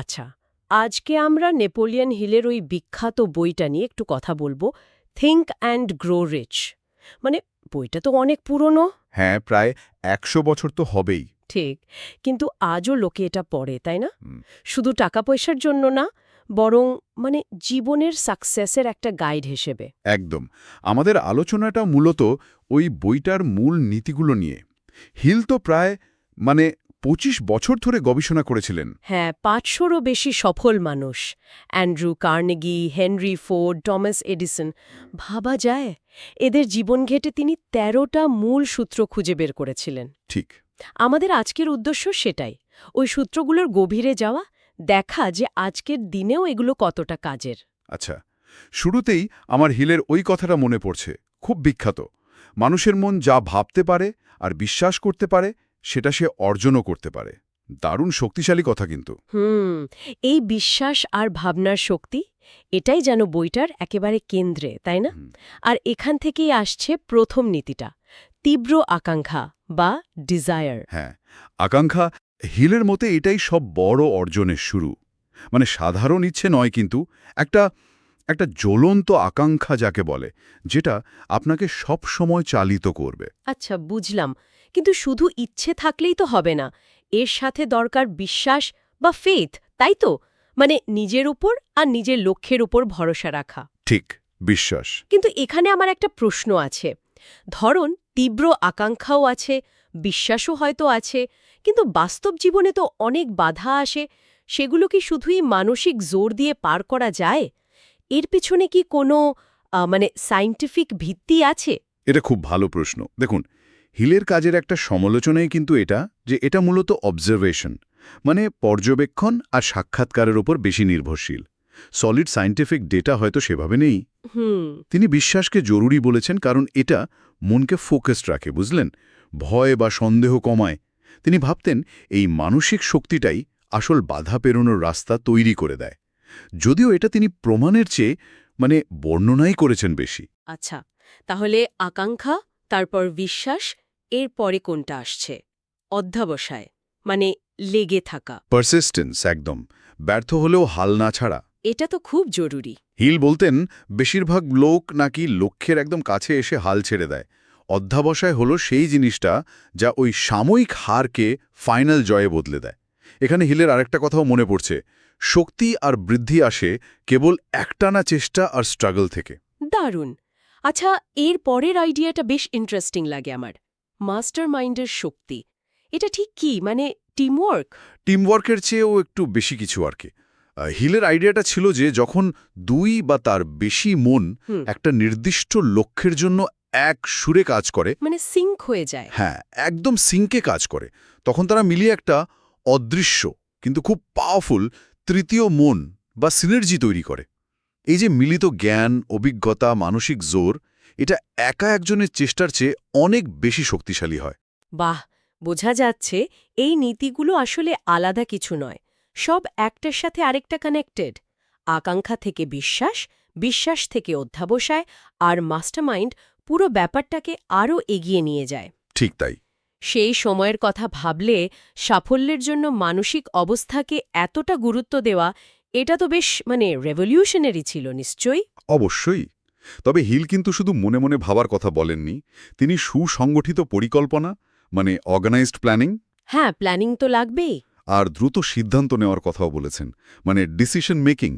আচ্ছা আজকে আমরা নেপোলিয়ন হিলের ওই বিখ্যাত বইটা নিয়ে একটু কথা বলব থিঙ্ক অ্যান্ড গ্রো রিচ মানে বইটা তো অনেক পুরনো। হ্যাঁ প্রায় একশো বছর তো হবেই। ঠিক কিন্তু আজও লোকে এটা পড়ে তাই না? শুধু টাকা পয়সার জন্য না বরং মানে জীবনের সাকসেসের একটা গাইড হিসেবে। একদম আমাদের আলোচনাটা মূলত ওই বইটার মূল নীতিগুলো নিয়ে। হিল তো প্রায় মানে পঁচিশ বছর ধরে গবেষণা করেছিলেন। হ্যাঁ পাঁচশোরও বেশি সফল মানুষ। Andrew Carnegie Henry Ford Thomas Edison. ভাবা যায় এদের জীবন ঘেটে তিনি তেরোটা মূল সূত্র খুঁজে বের করেছিলেন। ঠিক। আমাদের আজকের উদ্দেশ্য সেটাই ওই সূত্রগুলোর গভীরে যাওয়া দেখা যে আজকের দিনেও এগুলো কতটা কাজের। আচ্ছা শুরুতেই আমার হিলের ওই কথাটা মনে পড়ছে খুব বিখ্যাত। মানুষের মন যা ভাবতে পারে আর বিশ্বাস করতে পারে সেটা সে অর্জনও করতে পারে। দারুণ শক্তিশালী কথা কিন্তু। হুম এই বিশ্বাস আর ভাবনার শক্তি এটাই যেন বইটার একেবারে কেন্দ্রে তাই না? আর এখান থেকেই আসছে প্রথম নীতিটা তীব্র আকাঙ্ক্ষা বা ডিজায়ার হ্যাঁ আকাঙ্ক্ষা হিলের মতে এটাই সব বড় অর্জনের শুরু। মানে সাধারণ ইচ্ছে নয় কিন্তু একটা একটা জ্বলন্ত আকাঙ্ক্ষা যাকে বলে যেটা আপনাকে সব সময় চালিত করবে। আচ্ছা বুঝলাম। কিন্তু শুধু ইচ্ছে থাকলেই তো হবে না। এর সাথে দরকার বিশ্বাস বা ফেথ তাই তো? মানে নিজের উপর আর নিজের লক্ষ্যের উপর ভরসা রাখা। ঠিক বিশ্বাস। কিন্তু এখানে আমার একটা প্রশ্ন আছে। ধরুন তীব্র আকাঙ্ক্ষাও আছে বিশ্বাসও হয়তো আছে কিন্তু বাস্তব জীবনে তো অনেক বাধা আসে। সেগুলো কি শুধুই মানসিক জোর দিয়ে পার করা যায়? এর পিছনে কি কোনো মানে সাইন্টিফিক ভিত্তি আছে? এটা খুব ভালো প্রশ্ন। দেখুন হিলের কাজের একটা সমালোচনাই কিন্তু এটা যে এটা মূলত অবজারভেশন মানে পর্যবেক্ষণ আর সাক্ষাৎকারের উপর বেশি নির্ভরশীল। সলিড সায়েন্টিফিক ডেটা হয়তো সেভাবে নেই। তিনি বিশ্বাসকে জরুরি বলেছেন কারণ এটা মনকে ফোকাসড রাখে বুঝলেন? ভয় বা সন্দেহ কমায়। তিনি ভাবতেন এই মানসিক শক্তিটাই আসল বাধা পেরোনোর রাস্তা তৈরি করে দেয়। যদিও এটা তিনি প্রমাণের চেয়ে মানে বর্ণনাই করেছেন বেশি। আচ্ছা তাহলে আকাঙ্ক্ষা তারপর বিশ্বাস এর পরে কোনটা আসছে? অধ্যাবসায় মানে লেগে থাকা। পারসিস্টেন্স একদম। ব্যর্থ হলেও হাল না ছাড়া। এটা তো খুব জরুরি। হিল বলতেন বেশিরভাগ লোক নাকি লক্ষ্যের একদম কাছে এসে হাল ছেড়ে দেয়। অধ্যাবসায় হলো সেই জিনিসটা যা ওই সাময়িক হারকে ফাইনাল জয়ে বদলে দেয়। এখানে হিলের আরেকটা কথাও মনে পড়ছে। শক্তি আর বৃদ্ধি আসে কেবল একটানা চেষ্টা আর স্ট্রাগল থেকে। দারুণ। আচ্ছা এর পরের আইডিয়াটা বেশ ইন্টারেস্টিং লাগে আমার। মাস্টার মাইন্ডের শক্তি। এটা ঠিক কি? মানে টিমওয়ার্ক? টিমওয়ার্কের চেয়েও একটু বেশি কিছু আর কি। হিলের আইডিয়াটা ছিল যে যখন দুই বা তার বেশি মন একটা নির্দিষ্ট লক্ষ্যের জন্য এক সুরে কাজ করে মানে সিঙ্ক হয়ে যায়। হ্যাঁ একদম সিঙ্কে কাজ করে। তখন তারা মিলিয়ে একটা অদৃশ্য কিন্তু খুব পাওয়ারফুল তৃতীয় মন বা সিনার্জি তৈরি করে। এই যে মিলিত জ্ঞান অভিজ্ঞতা মানসিক জোর এটা একা একজনের চেষ্টার চেয়ে অনেক বেশি শক্তিশালী হয়। বাহ! বোঝা যাচ্ছে এই নীতিগুলো আসলে আলাদা কিছু নয়। সব একটার সাথে আরেকটা কানেক্টেড আকাঙ্ক্ষা থেকে বিশ্বাস বিশ্বাস থেকে অধ্যাবসায় আর মাস্টারমাইন্ড পুরো ব্যাপারটাকে আরও এগিয়ে নিয়ে যায়। ঠিক তাই। সেই সময়ের কথা ভাবলে সাফল্যের জন্য মানসিক অবস্থাকে এতটা গুরুত্ব দেওয়া এটা তো বেশ মানে রেভলিউশনারি ছিল নিশ্চয়ই? অবশ্যই। তবে হিল কিন্তু শুধু মনে মনে ভাবার কথা বলেননি। তিনি সুসংগঠিত পরিকল্পনা মানে অর্গানাইজড প্ল্যানিং হ্যাঁ প্ল্যানিং তো লাগবেই। আর দ্রুত সিদ্ধান্ত নেওয়ার কথাও বলেছেন। মানে ডিসিশন মেকিং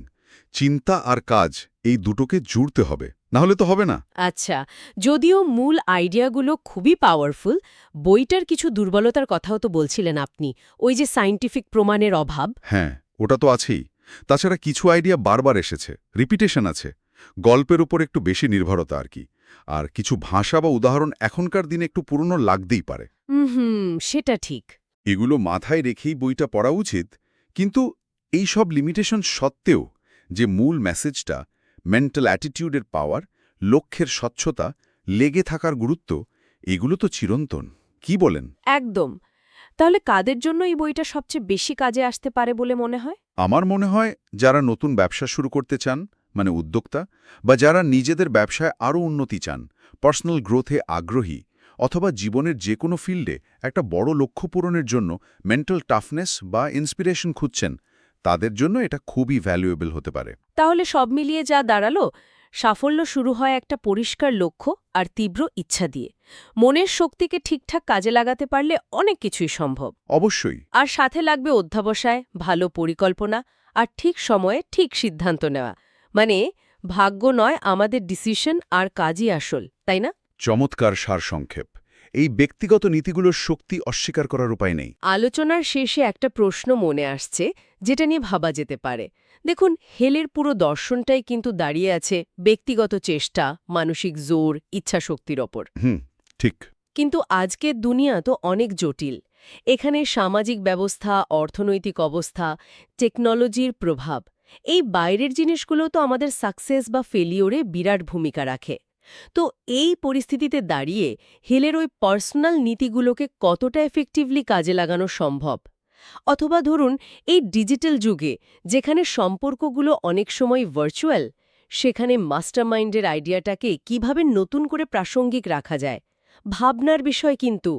চিন্তা আর কাজ এই দুটোকে জুড়তে হবে। না হলে তো হবে না। আচ্ছা যদিও মূল আইডিয়াগুলো খুবই পাওয়ারফুল বইটার কিছু দুর্বলতার কথাও তো বলছিলেন আপনি ওই যে সাইন্টিফিক প্রমাণের অভাব। হ্যাঁ ওটা তো আছেই। তাছাড়া কিছু আইডিয়া বারবার এসেছে রিপিটেশন আছে গল্পের উপর একটু বেশি নির্ভরতা আর কি। আর কিছু ভাষা বা উদাহরণ এখনকার দিনে একটু পুরনো লাগতেই পারে। হুম সেটা ঠিক। এগুলো মাথায় রেখেই বইটা পড়া উচিত কিন্তু এই সব লিমিটেশন সত্ত্বেও যে মূল মেসেজটা মেন্টাল অ্যাটিটিউডের পাওয়ার লক্ষ্যের স্বচ্ছতা লেগে থাকার গুরুত্ব এগুলো তো চিরন্তন। কি বলেন? একদম। তাহলে কাদের জন্য এই বইটা সবচেয়ে বেশি কাজে আসতে পারে বলে মনে হয়? আমার মনে হয় যারা নতুন ব্যবসা শুরু করতে চান মানে উদ্যোক্তা বা যারা নিজেদের ব্যবসায় আরও উন্নতি চান পার্সোনাল গ্রোথে আগ্রহী অথবা জীবনের যে কোনো ফিল্ডে একটা বড় লক্ষ্য পূরণের জন্য মেন্টাল টাফনেস বা ইন্সপিরেশন খুঁজছেন তাদের জন্য এটা খুবই ভ্যালুয়েবল হতে পারে। তাহলে সব মিলিয়ে যা দাঁড়াল সাফল্য শুরু হয় একটা পরিষ্কার লক্ষ্য আর তীব্র ইচ্ছা দিয়ে। মনের শক্তিকে ঠিকঠাক কাজে লাগাতে পারলে অনেক কিছুই সম্ভব। অবশ্যই। আর সাথে লাগবে অধ্যাবসায় ভালো পরিকল্পনা আর ঠিক সময়ে ঠিক সিদ্ধান্ত নেওয়া। মানে ভাগ্য নয় আমাদের ডিসিশন আর কাজই আসল তাই না? চমৎকার সারসংক্ষেপ। এই ব্যক্তিগত নীতিগুলোর শক্তি অস্বীকার করার উপায় নেই। আলোচনার শেষে একটা প্রশ্ন মনে আসছে যেটা নিয়ে ভাবা যেতে পারে। দেখুন হেলের পুরো দর্শনটাই কিন্তু দাঁড়িয়ে আছে ব্যক্তিগত চেষ্টা মানসিক জোর ইচ্ছাশক্তির ওপর। হুম ঠিক। কিন্তু আজকের দুনিয়া তো অনেক জটিল। এখানে সামাজিক ব্যবস্থা অর্থনৈতিক অবস্থা টেকনোলজির প্রভাব এই বাইরের জিনিসগুলো তো আমাদের সাকসেস বা ফেলিওরে বিরাট ভূমিকা রাখে। তো এই পরিস্থিতিতে দাঁড়িয়ে হিলের ওই পার্সোনাল নীতিগুলোকে কতটা এফেক্টিভলি কাজে লাগানো সম্ভব? অথবা ধরুন, এই ডিজিটাল যুগে যেখানে সম্পর্কগুলো অনেক সময় ভার্চুয়াল সেখানে মাস্টারমাইন্ডের আইডিয়াটাকে কীভাবে নতুন করে প্রাসঙ্গিক রাখা যায়? ভাবনার বিষয় কিন্তু।